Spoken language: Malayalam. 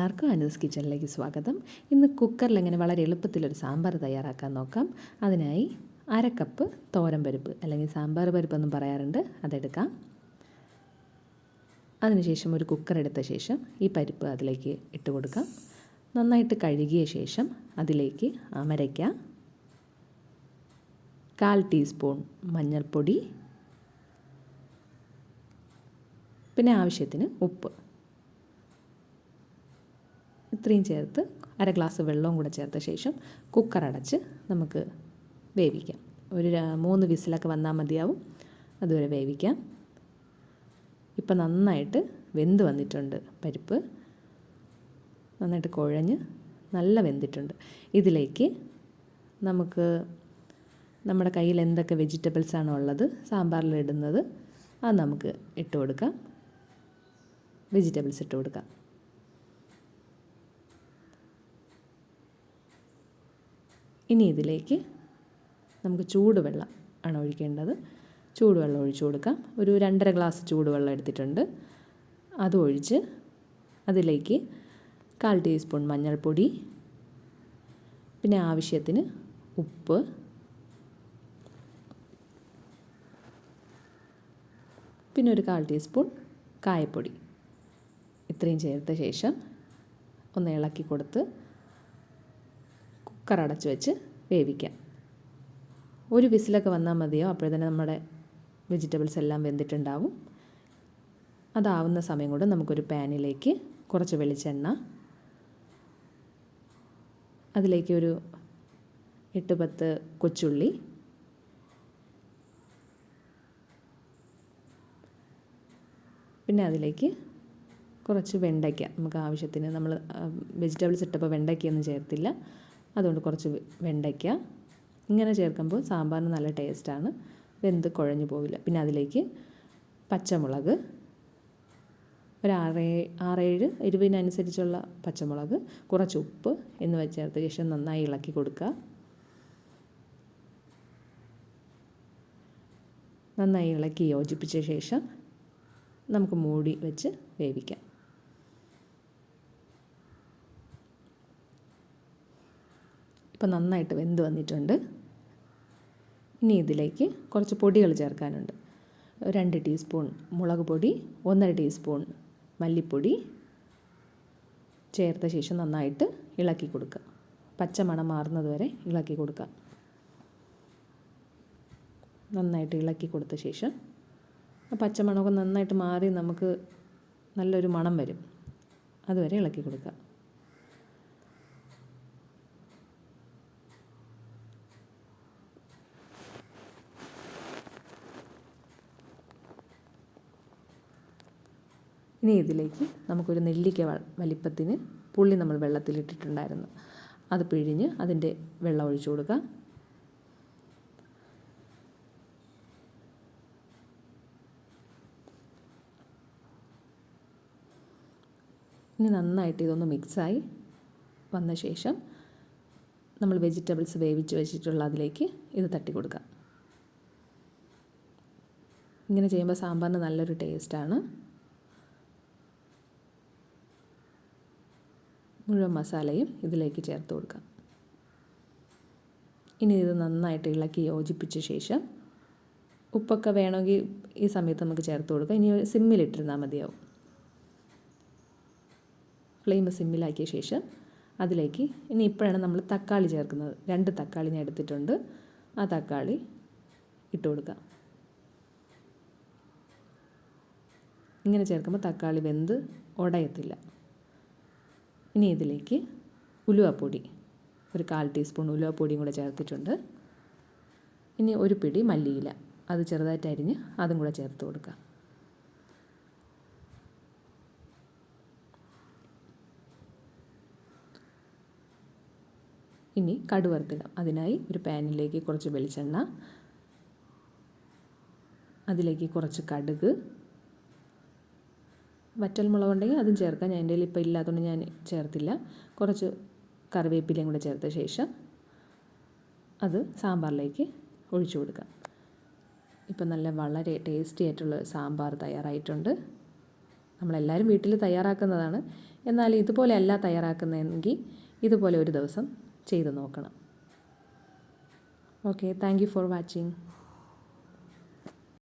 എല്ലാവർക്കും അനൂസ് കിച്ചണിലേക്ക് സ്വാഗതം. ഇന്ന് കുക്കറിൽ എങ്ങനെ വളരെ എളുപ്പത്തിലൊരു സാമ്പാർ തയ്യാറാക്കാൻ നോക്കാം. അതിനായി അര കപ്പ് തോരൻ പരിപ്പ് അല്ലെങ്കിൽ സാമ്പാർ പരിപ്പ് എന്നും പറയാറുണ്ട്. അതെടുക്കാം. അതിനുശേഷം ഒരു കുക്കർ എടുത്ത ശേഷം ഈ പരിപ്പ് അതിലേക്ക് ഇട്ട് കൊടുക്കാം. നന്നായിട്ട് കഴുകിയ ശേഷം അതിലേക്ക് അമരയ്ക്ക കാൽ ടീസ്പൂൺ മഞ്ഞൾപ്പൊടി പിന്നെ ആവശ്യത്തിന് ഉപ്പ്. ഇത്രയും ചേർത്ത് അര ഗ്ലാസ് വെള്ളവും കൂടെ ചേർത്ത ശേഷം കുക്കർ അടച്ച് നമുക്ക് വേവിക്കാം. ഒരു മൂന്ന് വിസിലൊക്കെ വന്നാൽ മതിയാവും. അതുവരെ വേവിക്കാം. ഇപ്പം നന്നായിട്ട് വെന്ത് വന്നിട്ടുണ്ട് പരിപ്പ്. നന്നായിട്ട് കുഴഞ്ഞ് നല്ല വെന്തിട്ടുണ്ട്. ഇതിലേക്ക് നമുക്ക് നമ്മുടെ കയ്യിൽ എന്തൊക്കെ വെജിറ്റബിൾസ് ആണോ ഉള്ളത് സാമ്പാറിൽ ഇടുന്നത് അത് നമുക്ക് ഇട്ട് കൊടുക്കാം. വെജിറ്റബിൾസ് ഇട്ട് കൊടുക്കാം. ഇനി ഇതിലേക്ക് നമുക്ക് ചൂടുവെള്ളം ആണ് ഒഴിക്കേണ്ടത്. ചൂടുവെള്ളം ഒഴിച്ചു കൊടുക്കാം. ഒരു രണ്ടര ഗ്ലാസ് ചൂടുവെള്ളം എടുത്തിട്ടുണ്ട്. അത് ഒഴിച്ച് അതിലേക്ക് കാൽ ടീസ്പൂൺ മഞ്ഞൾപ്പൊടി പിന്നെ ആവശ്യത്തിന് ഉപ്പ് പിന്നെ ഒരു കാൽ ടീസ്പൂൺ കായപ്പൊടി. ഇത്രയും ചേർത്ത ശേഷം ഒന്ന് ഇളക്കി കൊടുത്ത് കുക്കർ അടച്ച് വെച്ച് വേവിക്കാം. ഒരു വിസിലൊക്കെ വന്നാൽ മതിയോ? അപ്പോഴത്തന്നെ നമ്മുടെ വെജിറ്റബിൾസ് എല്ലാം വെന്തിട്ടുണ്ടാവും. അതാവുന്ന സമയം കൊണ്ട് നമുക്കൊരു പാനിലേക്ക് കുറച്ച് വെളിച്ചെണ്ണ അതിലേക്ക് ഒരു എട്ട് പത്ത് കൊച്ചുള്ളി പിന്നെ അതിലേക്ക് കുറച്ച് വെണ്ടയ്ക്ക. നമുക്ക് ആവശ്യത്തിന് നമ്മൾ വെജിറ്റബിൾസ് ഇട്ടപ്പോൾ വെണ്ടയ്ക്കയൊന്നും ചേർത്തില്ല. അതുകൊണ്ട് കുറച്ച് വെണ്ടയ്ക്ക. ഇങ്ങനെ ചേർക്കുമ്പോൾ സാമ്പാറിന് നല്ല ടേസ്റ്റാണ്. വെന്ത് കുഴഞ്ഞു പോവില്ല. പിന്നെ അതിലേക്ക് പച്ചമുളക്. ഒരു ആറേ ആറേഴ് എരിവിനനുസരിച്ചുള്ള പച്ചമുളക് കുറച്ച് ഉപ്പ് എന്നിവ ചേർത്ത ശേഷം നന്നായി ഇളക്കി കൊടുക്കുക. നന്നായി ഇളക്കി യോജിപ്പിച്ച ശേഷം നമുക്ക് മൂടി വെച്ച് വേവിക്കാം. ഇപ്പം നന്നായിട്ട് വെന്ത് വന്നിട്ടുണ്ട്. ഇനി ഇതിലേക്ക് കുറച്ച് പൊടികൾ ചേർക്കാനുണ്ട്. രണ്ട് ടീസ്പൂൺ മുളക് പൊടി ഒന്നര ടീസ്പൂൺ മല്ലിപ്പൊടി ചേർത്ത ശേഷം നന്നായിട്ട് ഇളക്കി കൊടുക്കുക. പച്ചമണം മാറുന്നത് വരെ ഇളക്കി കൊടുക്കുക. നന്നായിട്ട് ഇളക്കി കൊടുത്ത ശേഷം പച്ചമണമൊക്കെ നന്നായിട്ട് മാറി നമുക്ക് നല്ലൊരു മണം വരും. അതുവരെ ഇളക്കി കൊടുക്കുക. ഇനി ഇതിലേക്ക് നമുക്കൊരു നെല്ലിക്ക വലിപ്പത്തിന് പുള്ളി നമ്മൾ വെള്ളത്തിലിട്ടിട്ടുണ്ടായിരുന്നു. അത് പിഴിഞ്ഞ് അതിന്റെ വെള്ളം ഒഴിച്ചു കൊടുക്കുക. ഇനി നന്നായിട്ട് ഇതൊന്ന് മിക്സായി വന്ന ശേഷം നമ്മൾ വെജിറ്റബിൾസ് വേവിച്ച് വെച്ചിട്ടുള്ള അതിലേക്ക് ഇത് തട്ടി കൊടുക്കാം ഇങ്ങനെ ചെയ്യുമ്പോൾ സാമ്പാറിന് നല്ലൊരു ടേസ്റ്റാണ്. മുഴുവൻ മസാലയും ഇതിലേക്ക് ചേർത്ത് കൊടുക്കാം. ഇനി ഇത് നന്നായിട്ട് ഇളക്കി യോജിപ്പിച്ച ശേഷം ഉപ്പൊക്കെ വേണമെങ്കിൽ ഈ സമയത്ത് നമുക്ക് ചേർത്ത് കൊടുക്കാം. ഇനി സിമ്മിലിട്ടിരുന്നാൽ മതിയാവും. ഫ്ലെയിം സിമ്മിലാക്കിയ ശേഷം അതിലേക്ക് ഇനി ഇപ്പോഴാണ് നമ്മൾ തക്കാളി ചേർക്കുന്നത്. രണ്ട് തക്കാളി ഞാൻ എടുത്തിട്ടുണ്ട്. ആ തക്കാളി ഇട്ട് കൊടുക്കാം. ഇങ്ങനെ ചേർക്കുമ്പോൾ തക്കാളി വെന്ത് ഉടയത്തില്ല. ഇനി ഇതിലേക്ക് ഉലുവപ്പൊടി ഒരു കാൽ ടീസ്പൂൺ ഉലുവപ്പൊടിയും കൂടെ ചേർത്തിട്ടുണ്ട്. ഇനി ഒരു പിടി മല്ലിയില അത് ചെറുതായിട്ട് അരിഞ്ഞ് അതും കൂടെ ചേർത്ത് കൊടുക്കുക ഇനി കടുവറുത്തിടാം. അതിനായി ഒരു പാനിലേക്ക് കുറച്ച് വെളിച്ചെണ്ണ അതിലേക്ക് കുറച്ച് കടുക് വറ്റൽമുളക് ഉണ്ടെങ്കിൽ അതും ചേർക്കാം. ഞാൻ എന്റെ കയ്യിൽ ഇപ്പോൾ ഇല്ലാത്തതുകൊണ്ട് ഞാൻ ചേർത്തില്ല. കുറച്ച് കറിവേപ്പിലയും കൂടെ ചേർത്ത ശേഷം അത് സാമ്പാറിലേക്ക് ഒഴിച്ചു കൊടുക്കാം. ഇപ്പം നല്ല വളരെ ടേസ്റ്റി ആയിട്ടുള്ള സാമ്പാർ തയ്യാറായിട്ടുണ്ട്. നമ്മളെല്ലാവരും വീട്ടിൽ തയ്യാറാക്കുന്നതാണ്. എന്നാൽ ഇതുപോലെ അല്ല തയ്യാറാക്കുന്നതെങ്കിൽ ഇതുപോലെ ഒരു ദിവസം ചെയ്തു നോക്കണം. Okay thank for watching